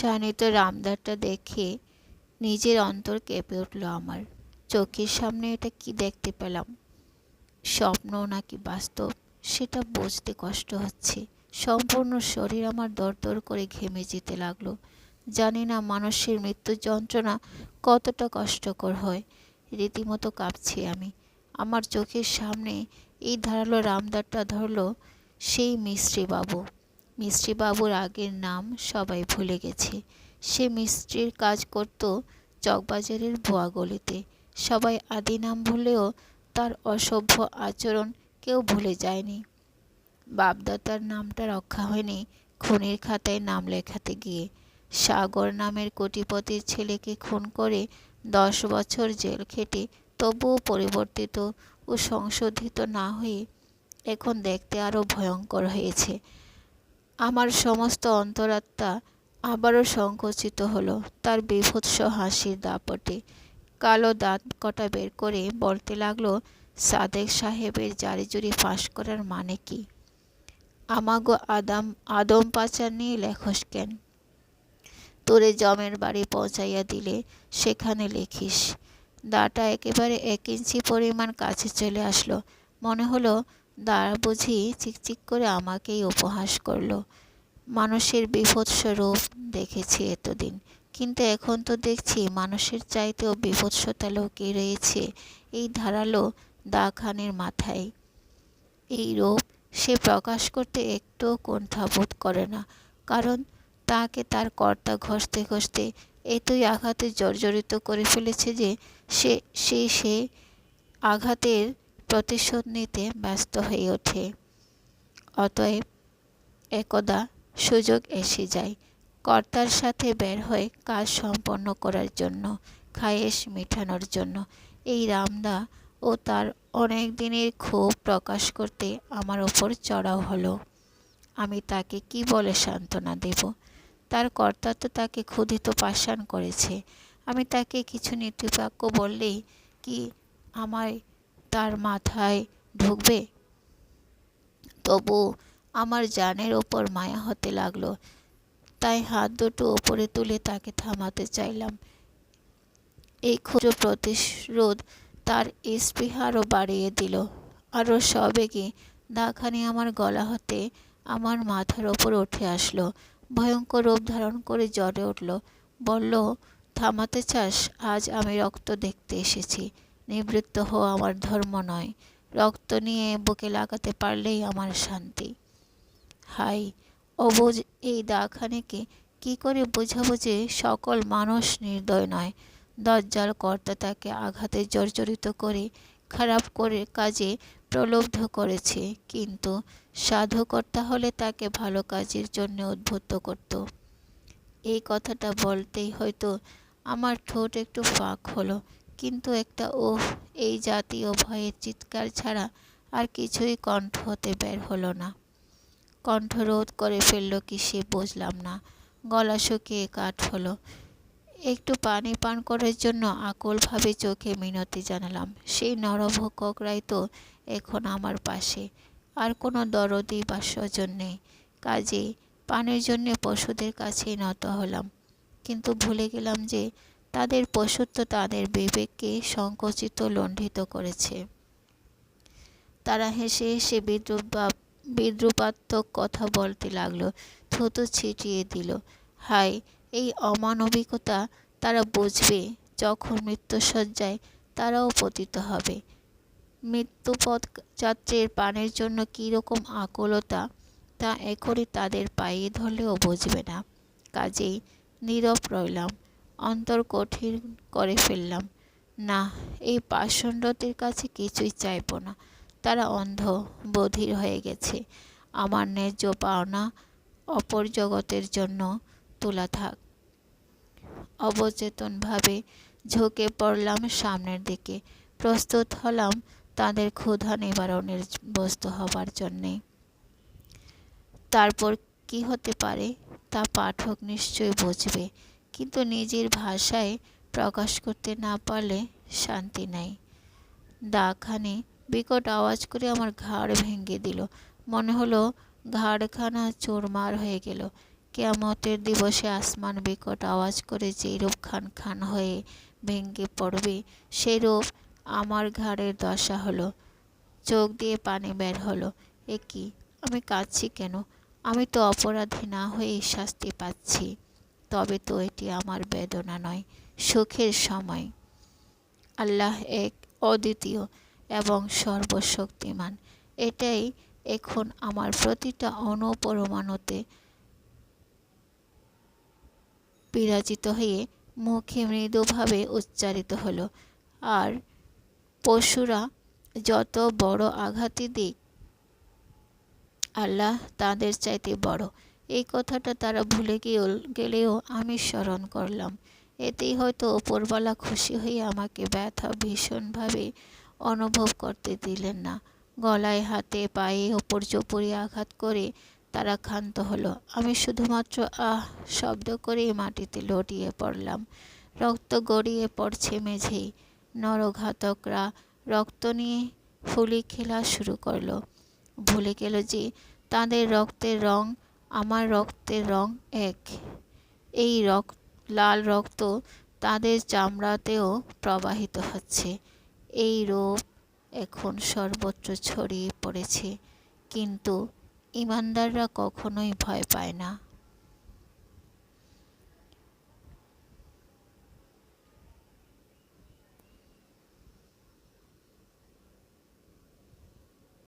শানিত রামদারটা দেখে নিজের অন্তর কেঁপে উঠল আমার। চোখের সামনে এটা কি দেখতে পেলাম? স্বপ্ন নাকি বাস্তব? সেটা বুঝতে কষ্ট হচ্ছে। সম্পূর্ণ শরীর আমার দরদর করে ঘেমে যেতে লাগল। জানি না মানুষের মৃত্যু যন্ত্রণা কতটা কষ্টকর হয়। রীতিমতো কাঁপছি আমি। আমার চোখের সামনে এই ধারালো রামদারটা ধরলো সেই মিস্ত্রি বাবু মিস্ত্রি বাবুর আগের নাম সবাই ভুলে গেছে। সে মিস্ত্রির কাজ করত চকবাজারের বোয়া গলিতে। সবাই আদি নাম ভুলেও তার অসভ্য আচরণ কেউ ভুলে যায়নি। বাপদাতার নামটা রক্ষা হয়নি খুনের খাতায় নাম লেখাতে গিয়ে। সাগর নামের কোটিপতির ছেলেকে খুন করে দশ বছর জেল খেটে তবুও পরিবর্তিত ও সংশোধিত না হয়ে এখন দেখতে আরও ভয়ঙ্কর হয়েছে। আমার সমস্ত অন্তরাত্মা আবারও সংকুচিত হলো। তার বিভৎস হাসির দাপটে কালো দাঁত কটা বের করে বলতে লাগল, সাদেক সাহেবের জারিজুরি ফাঁস করার মানে কি? আমাগো আদাম, আদম পাচার নিয়ে লেখস কেন? তোরে জমের বাড়ি পৌঁছাইয়া দিলে সেখানে লিখিস। দাটা একেবারে এক ইঞ্চি পরিমাণ কাছে চলে আসলো। মনে হলো দা বুঝি চিকচিক করে আমাকেই উপহাস করল। মানুষের বিভৎস রূপ দেখেছি এতদিন, কিন্তু এখন তো দেখছি মানুষের চাইতেও বিভৎসতা লুকিয়ে রয়েছে এই ধারালো দাখানের মাথায়। এই রূপ সে প্রকাশ করতে একটুও কণ্ঠাবোধ করে না, কারণ তাকে তার কর্তা ঘষতে ঘষতে এতই আঘাতে জর্জরিত করে ফেলেছে যে সে সে সে আঘাতের প্রতিশোধ নিতে ব্যস্ত হয়ে ওঠে। অতএব একদা সুযোগ এসে যায় কর্তার সাথে বের হয়ে কাজ সম্পন্ন করার জন্য, খায়েশ মেটানোর জন্য। এই রামদা ও তার অনেক দিনের ক্ষোভ প্রকাশ করতে আমার ওপর চড়াও হলো। আমি তাকে কি বলে সান্ত্বনা দেব? তার কর্তা তো তাকে ক্ষুধিত পাষাণ করেছে। আমি তাকে কিছু নীতিবাক্য বললেই কি আমার তার মাথায় ঢুকবে। তবু আমার জানের ওপর মায়া হতে লাগল। তাই হাত দুটো ওপরে তুলে তাকে থামাতে চাইলাম। এই ক্ষুদ্র প্রতিরোধ তার স্পৃহারও বাড়িয়ে দিল। আরও সবেগে দাখানি আমার গলা হতে আমার মাথার ওপর উঠে আসলো। ভয়ঙ্কর রূপ ধারণ করে জ্বরে উঠল। বলল, থামাতে চাস? আজ আমি রক্ত দেখতে এসেছি। নিবৃত্ত হওয়া আমার ধর্ম নয়। রক্ত নিয়ে বুকে লাগাতে পারলেই আমার শান্তি। হাই অবুজ এই দাখানেকে কি করে বোঝাবো যে সকল মানুষ নির্দয় নয়। দজ্জাল কর্তা তাকে আঘাতে জর্জরিত করে, খারাপ করে কাজে প্রলুব্ধ করেছে। কিন্তু সাধুকর্তা হলে তাকে ভালো কাজের জন্য উদ্বুদ্ধ করত। এই কথাটা বলতেই হয়তো আমার ঠোঁট একটু ফাঁক হলো। কিন্তু একটা ওহ এই জাতীয় ভয়ের চিৎকার ছাড়া আর কিছুই কণ্ঠ হতে বের হলো না। কণ্ঠ রোধ করে ফেলল কি সে বুঝলাম না। গলা শুকিয়ে কাঠ হলো। একটু পানি পান করার জন্য আকুলভাবে চোখে মিনতি জানালাম। সেই নরভক্ষকরাই তো এখন আমার পাশে। আর কোনো দরদি বা স্বজন নেই। কাজে পানির জন্য পশুদের কাছেই নত হলাম। কিন্তু ভুলে গেলাম যে তাদের পশুত্ব তাদের বিবেককে সংকুচিত লণ্ঠিত করেছে। তারা হেসে হেসে বিদ্রুপ বা বিদ্রুপাত্মক কথা বলতে লাগল, থুতু ছিটিয়ে দিল। হায়, এই অমানবিকতা তারা বুঝবে, যখন মৃত্যুসজ্জায় তারাও পতিত হবে। মৃত্যুপথ যাত্রীর পানের জন্য কীরকম আকুলতা, তা এখনই তাদের পায়ে ধরলেও বুঝবে না। কাজেই নীরব রইলাম। অন্তর কঠিন করে ফেললাম। না, এই পাষণ্ডদের কাছে কিছুই চাইব না। তারা অন্ধ বধির হয়ে গেছে। আমার ন্যায্য পাওনা অপর জগতের জন্য তোলা থাক। অবচেতনভাবে ঝুঁকে পড়লাম সামনের দিকে। প্রস্তুত হলাম তাদের ক্ষুধা নিবারণের বস্তু হবার জন্যে। তারপর কি হতে পারে? তা পাঠক নিশ্চয় বুঝবে। কিন্তু নিজের ভাষায় প্রকাশ করতে না পারলে শান্তি নাই। দাখানে বিকট আওয়াজ করে আমার ঘাড় ভেঙে দিল। মনে হলো ঘাড়খানা চোরমার হয়ে গেল। কেয়ামতের দিবসে আসমান বিকট আওয়াজ করে যেরূপ খান খান হয়ে ভেঙে পড়বে, সেরূপ আমার ঘাড়ের দশা হলো। চোখ দিয়ে পানি বের হলো। এ কি? আমি কাঁদছি কেন? আমি তো অপরাধী না হয়েই শাস্তি পাচ্ছি। তবে তো এটি আমার বেদনা নয়, সুখের সময়। আল্লাহ এক অদ্বিতীয় এবং সর্বশক্তিমান। এটাই এখন আমার প্রতিটা অনুপরমাণুতে বিরাজিত হয়ে মুখে মৃদুভাবে উচ্চারিত হলো। আর পশুরা যত বড় আঘাতই দিক, আল্লাহ তাদের চাইতে বড়। এই কথাটা তারা ভুলে গিয়ে গেলেও আমি স্মরণ করলাম। এতেই হয়তো ওপরওয়ালা খুশি হয়ে আমাকে ব্যথা ভীষণভাবে অনুভব করতে দিলেন না। গলায় হাতে পায়ে ওপর চোপড়ি আঘাত করে তারা ক্ষান্ত হলো। আমি শুধুমাত্র আহ শব্দ করেই মাটিতে লটিয়ে পড়লাম। রক্ত গড়িয়ে পড়ছে মেঝেই নরঘাতকরা রক্ত নিয়ে ফুলি খেলা শুরু করল। ভুলে গেল যে তাদের রক্তের রং আমার রক্তের রং এক। এই রক্ত লাল রক্ত তাদের চামড়াতেও প্রবাহিত হচ্ছে। এই রোগ এখন সর্বত্র ছড়িয়ে পড়েছে। কিন্তু ইমানদাররা কখনোই ভয় পায় না।